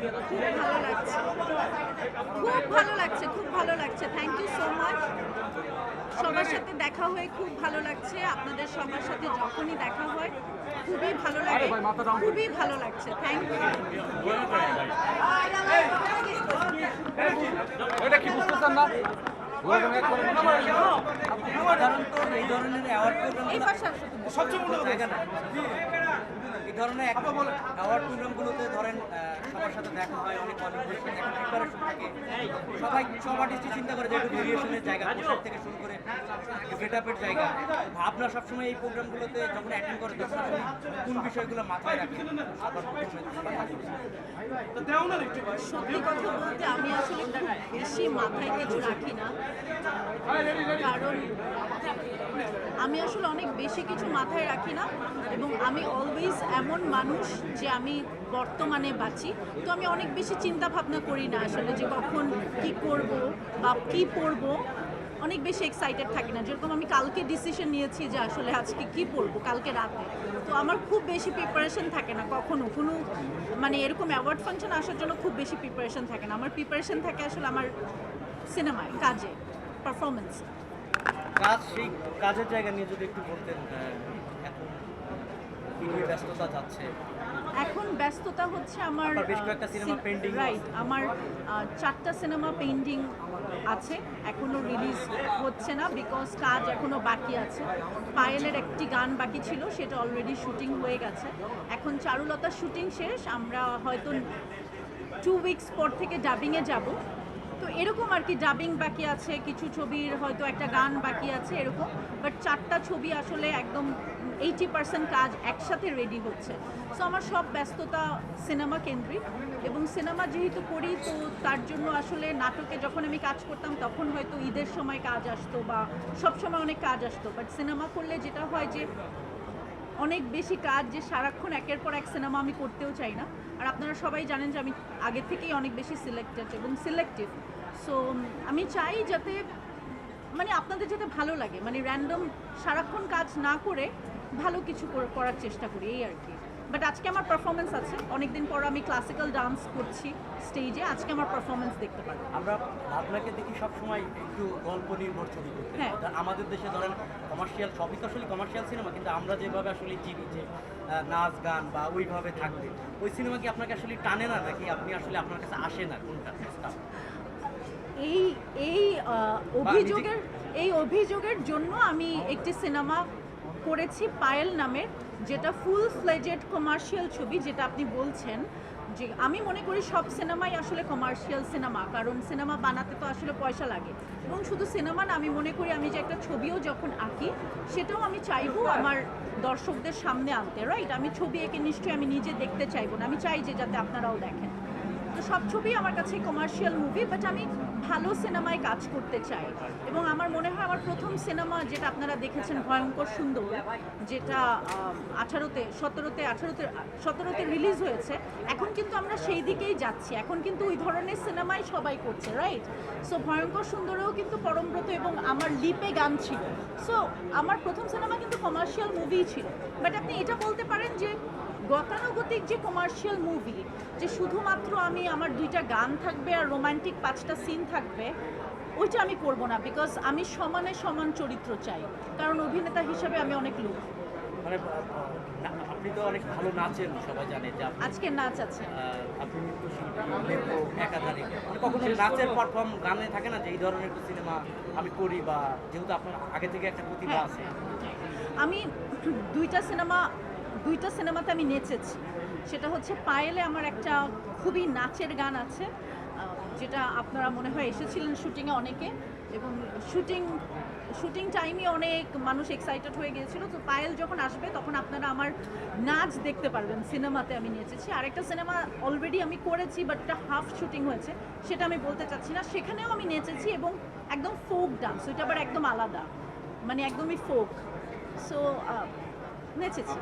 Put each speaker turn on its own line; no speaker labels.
খুব ভালো লাগছে খুব ভালো লাগছে। খুব ভালো লাগছে থ্যাংক ইউ সো মাচ সবার সাথে দেখা হয়ে খুব ভালো লাগছে। আপনাদের সবার সাথে যখনই দেখা হয় খুবই ভালো লাগে খুবই ভালো লাগছে। থ্যাংক ইউ
এটা কি বুঝতেছেন না?
এই ধরনের অ্যাওয়ার্ড প্রোগ্রাম
এই
ধরনের অ্যাওয়ার্ড প্রোগ্রামগুলোতে ধরেন সবার সাথে দেখা হয় অনেক একটা প্রিপারেশন থাকে। সবাই সব আর্টিস্টই চিন্তা করে যে একটু ভেরিয়েশনের জায়গা পোশাক থেকে শুরু করে গেট আপের জায়গা। ভাবনা সবসময় এই প্রোগ্রামগুলোতে যখন অ্যাটেন্ড করে তখন আসলে কোন বিষয়গুলো মাথায় প্রথমে
সত্যি কথা বলতে আমি আসলে বেশি মাথায় কিছু রাখি না। কারণ আমি আসলে অনেক বেশি কিছু মাথায় রাখি না এবং আমি অলওয়েজ এমন মানুষ যে আমি বর্তমানে বাঁচি। তো আমি অনেক বেশি চিন্তা ভাবনা করি না আসলে যে কখন কি করব বা কি পড়ব অনেক বেশি এক্সাইটেড থাকি না। যেরকম আমি কালকে ডিসিশন নিয়েছি যে আসলে আজকে কি পড়ব কালকে রাতে। তো আমার খুব বেশি প্রিপারেশন থাকে না কখনো। কোনো মানে এরকম অ্যাওয়ার্ড ফাংশন আসার জন্য খুব বেশি প্রিপারেশন থাকে না। আমার প্রিপারেশন থাকে আসলে আমার সিনেমায় কাজে পারফরমেন্স
কাজ সেই কাজের জায়গা নিয়ে যদি একটু বলতেন এখন ব্যস্ততা যাচ্ছে।
এখন ব্যস্ততা হচ্ছে আমার
বেশ কয়েকটা cinema pending
রাইট আমার চারটা সিনেমা পেন্ডিং আছে এখনও রিলিজ হচ্ছে না বিকজ কাজ এখনও বাকি আছে। পায়েলের একটি গান বাকি ছিল সেটা অলরেডি শুটিং হয়ে গেছে। এখন চারুলতার শুটিং শেষ আমরা হয়তো টু উইকস পর থেকে ডাবিংয়ে যাব। তো এরকম আর কি ডাবিং বাকি আছে, কিছু ছবির হয়তো একটা গান বাকি আছে এরকম বাট চারটা ছবি আসলে একদম এইটি পার্সেন্ট কাজ একসাথে রেডি হচ্ছে। সো আমার সব ব্যস্ততা সিনেমা কেন্দ্রিক এবং সিনেমা যেহেতু করি, তো তার জন্য আসলে নাটকে যখন আমি কাজ করতাম, তখন হয়তো ঈদের সময় কাজ আসতো বা সব সময় অনেক কাজ আসতো। বাট সিনেমা করলে যেটা হয় যে অনেক বেশি কাজ যে সারাক্ষণ একের পর এক সিনেমা আমি করতেও চাই না। আর আপনারা সবাই জানেন যে আমি আগে থেকেই অনেক বেশি সিলেক্টেড এবং সিলেক্টিভ সো আমি চাই যাতে মানে আপনাদের যাতে ভালো লাগে মানে র্যান্ডম সারাক্ষণ কাজ না করে ভালো কিছু করার চেষ্টা করি, এই আর কি। বাট আজকে আমার পারফরমেন্স আছে। অনেকদিন পর আমি ক্লাসিক্যাল ডান্স করছি স্টেজে আজকে আমার পারফরমেন্স দেখতে পারব।
আমরা আপনাকে দেখি সবসময় একটু গল্প নির্ভর ছবি করতে।
হ্যাঁ।
আমাদের দেশে ধরেন কমার্শিয়াল সবই তো আসলে কমার্শিয়াল সিনেমা কিন্তু আমরা যেভাবে আসলে চিনি যে নাচ গান বা ওইভাবে থাকবে ওই সিনেমা কি আপনাকে আসলে টানে না? নাকি আপনি আসলে আপনার কাছে আসে না কোনটা?
এই এই অভিযোগের এই অভিযোগের জন্য আমি একটি সিনেমা করেছি পায়েল নামের। যেটা ফুল ফ্লেজেড কমার্শিয়াল ছবি, যেটা আপনি বলছেন, যে আমি মনে করি সব সিনেমাই আসলে কমার্শিয়াল সিনেমা কারণ সিনেমা বানাতে তো আসলে পয়সা লাগে। এবং শুধু সিনেমা না, আমি মনে করি আমি যে একটা ছবিও যখন আঁকি, সেটাও আমি চাইব আমার দর্শকদের সামনে আনতে রাইট আমি ছবি এঁকে নিশ্চয়ই আমি নিজে দেখতে চাইব না। আমি চাই যে যাতে আপনারাও দেখেন। সব ছবি আমার কাছে কমার্শিয়াল মুভি বাট আমি ভালো সিনেমায় কাজ করতে চাই। এবং আমার মনে হয় আমার প্রথম সিনেমা যেটা আপনারা দেখেছেন, ভয়ঙ্কর সুন্দর, যেটা আঠারোতে, সতেরোতে আঠারোতে, সতেরোতে রিলিজ হয়েছে, এখন কিন্তু আমরা সেই দিকেই যাচ্ছি। এখন কিন্তু ওই ধরনের সিনেমাই সবাই করছে রাইট সো ভয়ঙ্কর সুন্দরেও কিন্তু পরমব্রত এবং আমার লিপে গান ছিল। সো আমার প্রথম সিনেমা কিন্তু কমার্শিয়াল মুভিই ছিল। বাট আপনি এটা বলতে পারেন যে গতানুগতিক যে কমার্শিয়াল মুভি যে শুধুমাত্র আমি আমার দুইটা গান থাকবে আর রোমান্টিক পাঁচটা সিন থাকবে ওইটা আমি করব না বিকজ আমি সমানে সমান চরিত্র চাই। কারণ অভিনেতা হিসেবে আমি অনেক লোক
মানে আপনি তো অনেক ভালো নাচেন সবাই জানে যে
আজকে নাচ আছে।
আপনি একাধারে। মানে কখনো নাচের পারফর্ম গানে থাকে না যে এই ধরনের একটু সিনেমা আমি করি বা যেহেতু আপনার আগে থেকে একটা প্রতিভা
হ্যাঁ।
আছে।
আমি দুইটা সিনেমা দুইটা সিনেমাতে আমি নেচেছি। সেটা হচ্ছে পায়েলে আমার একটা খুবই নাচের গান আছে যেটা আপনারা মনে হয় এসেছিলেন শুটিংয়ে অনেকে এবং শুটিং শুটিং টাইমে অনেক মানুষ এক্সাইটেড হয়ে গিয়েছিল। তো পায়েল যখন আসবে তখন আপনারা আমার নাচ দেখতে পারবেন, সিনেমাতে আমি নেচেছি। আরেকটা সিনেমা অলরেডি আমি করেছি বাট একটা হাফ শুটিং হয়েছে, সেটা আমি বলতে চাচ্ছি না। সেখানেও আমি নেচেছি এবং একদম ফোক ডান্স ওইটা আবার একদম আলাদা মানে একদমই ফোক সো নেচেছি।